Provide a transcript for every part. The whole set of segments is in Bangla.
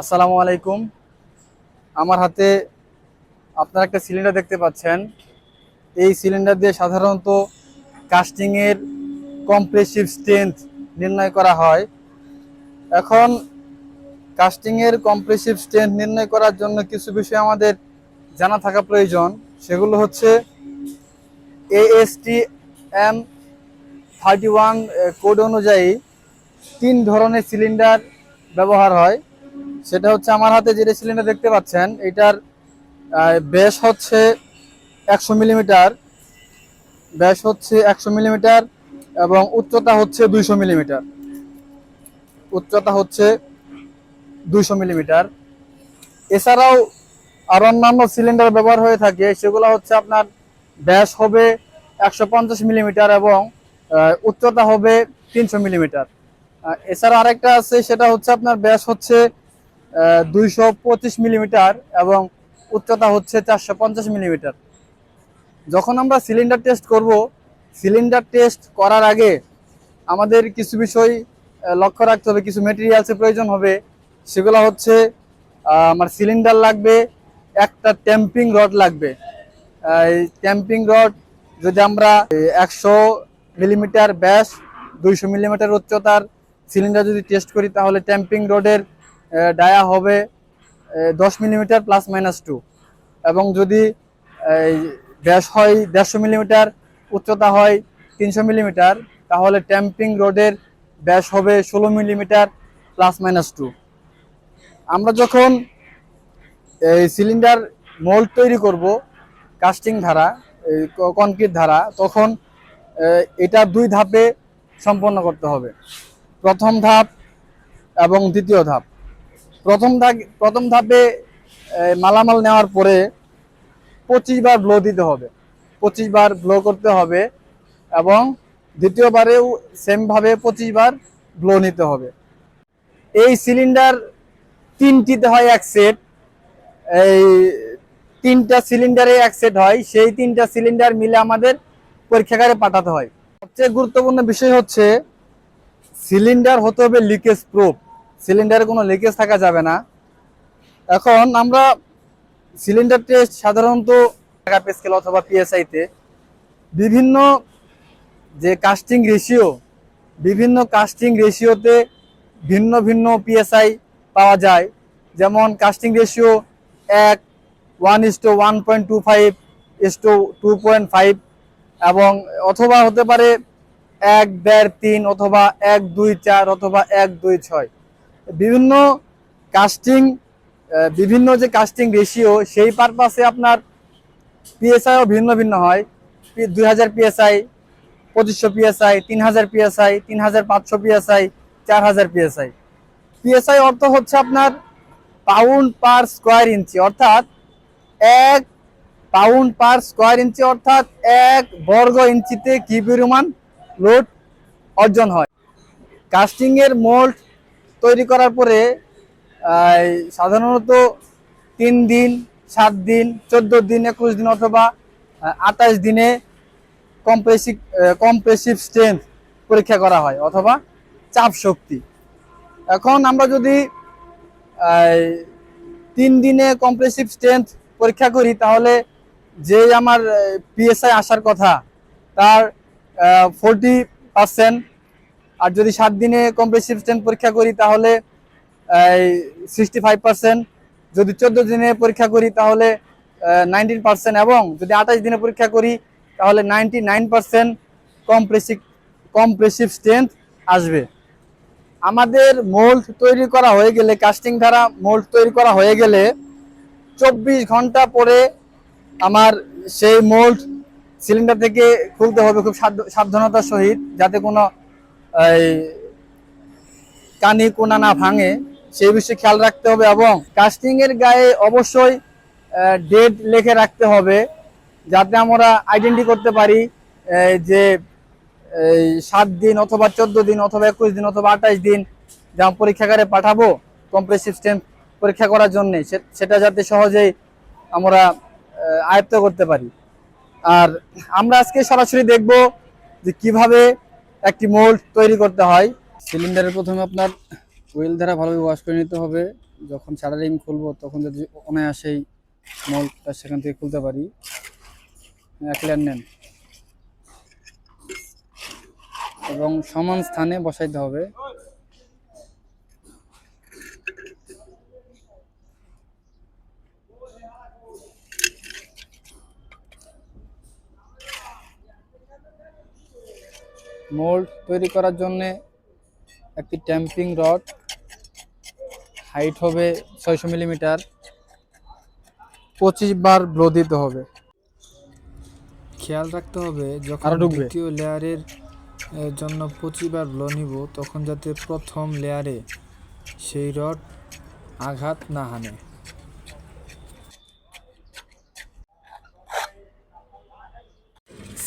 আসসালামু আলাইকুম। আমার হাতে আপনারা একটা সিলিন্ডার দেখতে পাচ্ছেন। এই সিলিন্ডার দিয়ে সাধারণত কাস্টিংয়ের কম্প্রেসিভ স্ট্রেংথ নির্ণয় করা হয়। এখন কাস্টিংয়ের কম্প্রেসিভ স্ট্রেংথ নির্ণয় করার জন্য কিছু বিষয় আমাদের জানা থাকা প্রয়োজন। সেগুলো হচ্ছে ASTM thirty one code অনুযায়ী তিন ধরনের সিলিন্ডার ব্যবহার হয়। সেটা হচ্ছে আমার হাতে যেটা সিলিন্ডার দেখতে পাচ্ছেন, এটার ব্যাস হচ্ছে একশো মিলিমিটার ব্যাস হচ্ছে একশো মিলিমিটার এবং উচ্চতা হচ্ছে দুইশো মিলিমিটার উচ্চতা হচ্ছে দুইশো মিলিমিটার এছাড়াও আর অন্যান্য সিলিন্ডার ব্যবহার হয়ে থাকে, সেগুলো হচ্ছে আপনার ব্যাস হবে একশো পঞ্চাশ মিলিমিটার এবং উচ্চতা হবে তিনশো মিলিমিটার এছাড়া আরেকটা আছে, সেটা হচ্ছে আপনার ব্যাস হচ্ছে দুইশো পঁচিশ মিলিমিটার এবং উচ্চতা হচ্ছে চারশো পঞ্চাশ মিলিমিটার। যখন আমরা সিলিন্ডার টেস্ট করব, সিলিন্ডার টেস্ট করার আগে আমাদের কিছু বিষয় লক্ষ্য রাখতে হবে, কিছু মেটেরিয়ালসের প্রয়োজন হবে। সেগুলো হচ্ছে আমার সিলিন্ডার লাগবে, একটা ট্যাম্পিং রড লাগবে। এই ট্যাম্পিং রড যদি আমরা একশো মিলিমিটার ব্যাস, দুইশো মিলিমিটার উচ্চতার সিলিন্ডার যদি টেস্ট করি, তাহলে ট্যাম্পিং রডের ডায়া হবে দশ মিলিমিটার প্লাস মাইনাস টু এবং যদি ব্যাস হয় দেড়শো মিলিমিটার, উচ্চতা হয় তিনশো মিলিমিটার, তাহলে ট্যাম্পিং রোডের ব্যাস হবে ষোলো মিলিমিটার প্লাস মাইনাস টু আমরা যখন এই সিলিন্ডার মোল্ড তৈরি করব কাস্টিং ধারা কনক্রিট ধারা, তখন এটা দুই ধাপে সম্পন্ন করতে হবে। প্রথম ধাপ এবং দ্বিতীয় ধাপ। প্রথম প্রথম ধাপে মালামাল নেওয়ার পরে পঁচিশ বার ব্লো দিতে হবে। পঁচিশ বার ব্লো করতে হবে এবং দ্বিতীয়বারেও সেমভাবে পঁচিশ বার ব্লো নিতে হবে। এই সিলিন্ডার তিনটিতে হয় এক সেট এই তিনটা সিলিন্ডারে এক সেট হয়। সেই তিনটা সিলিন্ডার মিলে আমাদের পরীক্ষাগারে পাঠাতে হয়। সবচেয়ে গুরুত্বপূর্ণ বিষয় হচ্ছে সিলিন্ডার হতে হবে লিকেজ প্রুফ সিলিন্ডারে কোনো লিকেজ থাকা যাবে না। এখন আমরা সিলিন্ডার টেস্ট সাধারণত মেগা স্কেল অথবা পিএসআইতে বিভিন্ন যে কাস্টিং রেশিও বিভিন্ন কাস্টিং রেশিওতে ভিন্ন ভিন্ন পিএসআই পাওয়া যায়। যেমন কাস্টিং রেশিও এক one is one point two five is two point five এবং অথবা হতে পারে এক, দেড়, তিন অথবা এক, দুই, চার অথবা এক, দুই, ছয়। বিভিন্ন কাস্টিং বিভিন্ন যে কাস্টিং রেশিও সেই পারপাসে আপনার পিএসআইও ভিন্ন ভিন্ন হয়। দুই হাজার পিএসআই পঁচিশশো পিএসআই তিন হাজার পিএসআই তিন হাজার পাঁচশো পিএসআই চার হাজার পিএসআই পিএসআই অর্থ হচ্ছে আপনার পাউন্ড পার স্কোয়ার ইঞ্চি অর্থাৎ এক পাউন্ড পার স্কোয়ার ইঞ্চি অর্থাৎ এক বর্গ ইঞ্চিতে কি পরিমাণ লোড অর্জন হয়? কাস্টিংয়ের মোল্ড তৈরি করার পরে সাধারণত তিন দিন, সাত দিন, চোদ্দ দিন, একুশ দিন অথবা আঠাশ দিনে কম্প্রেসিভ কম্প্রেসিভ স্ট্রেংথ পরীক্ষা করা হয় অথবা চাপ শক্তি। এখন আমরা যদি তিন দিনে কম্প্রেসিভ স্ট্রেংথ পরীক্ষা করি, তাহলে যে আমার পিএসআই আসার কথা, তার ফোরটি পার্সেন্ট আর যদি সাত দিনে কম্প্রেসিভ স্ট্রেংথ পরীক্ষা করি তাহলে সিক্সটি ফাইভ পার্সেন্ট যদি চোদ্দ দিনে পরীক্ষা করি তাহলে নাইনটিন পার্সেন্ট এবং যদি আঠাশ দিনে পরীক্ষা করি তাহলে ninety nine percent compressive compressive strength আসবে। আমাদের মোল্ড তৈরি করা হয়ে গেলে কাস্টিং দ্বারা মোল্ড তৈরি করা হয়ে গেলে চব্বিশ ঘণ্টা পরে আমার সেই মোল্ড সিলিন্ডার থেকে খুলতে হবে খুব সাবধানতার সহিত, যাতে কোনো এই, কানি কোনা না ভাঙে সেই বিষয়ে খেয়াল রাখতে হবে এবং কাস্টিং এর গায়ে অবশ্যই ডেট লেখে রাখতে হবে যাতে আমরা আইডেন্টি করতে পারি যে সাত দিন অথবা চোদ্দ দিন অথবা একুশ দিন অথবা আঠাশ দিন যা পরীক্ষাগারে পাঠাবো কম্প্রেসিভ স্ট্রেংথ পরীক্ষা করার জন্য সেটা যাতে সহজেই আমরা আয়ত্ত করতে পারি। আর আমরা আজকে সরাসরি দেখব যে কীভাবে একটি মোল্ড তৈরি করতে হয়। সিলিন্ডারের প্রথমে আপনার ওয়েল দ্বারা ভালোভাবে ওয়াশ করে নিতে হবে। যখন শাটারিং খুলবো, তখন যদি অনায়াসেই মোল্ডটা সেখান থেকে খুলতে পারি। এক লেয়ার নেন। এবং সমান স্থানে বসাইতে হবে। মোল্ড তৈরি করার জন্যে একটি ট্যাম্পিং রড। হাইট হবে ছয়শো মিলিমিটার। পঁচিশ বার ব্লো দিতে হবে। খেয়াল রাখতে হবে যখন দ্বিতীয় লেয়ারের জন্য পঁচিশবার ব্লো নিব তখন যাতে প্রথম লেয়ারে সেই রড আঘাত না হানে।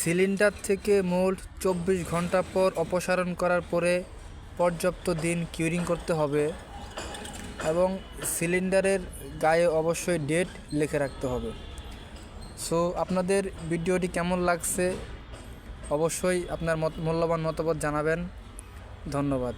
সিলিন্ডার থেকে মোল্ড চব্বিশ ঘণ্টা পর অপসারণ করার পরে পর্যাপ্ত দিন কিউরিং করতে হবে এবং সিলিন্ডারের গায়ে অবশ্যই ডেট লিখে রাখতে হবে। সো আপনাদের ভিডিওটি কেমন লাগছে? অবশ্যই আপনার মূল্যবান মতামত জানাবেন। ধন্যবাদ।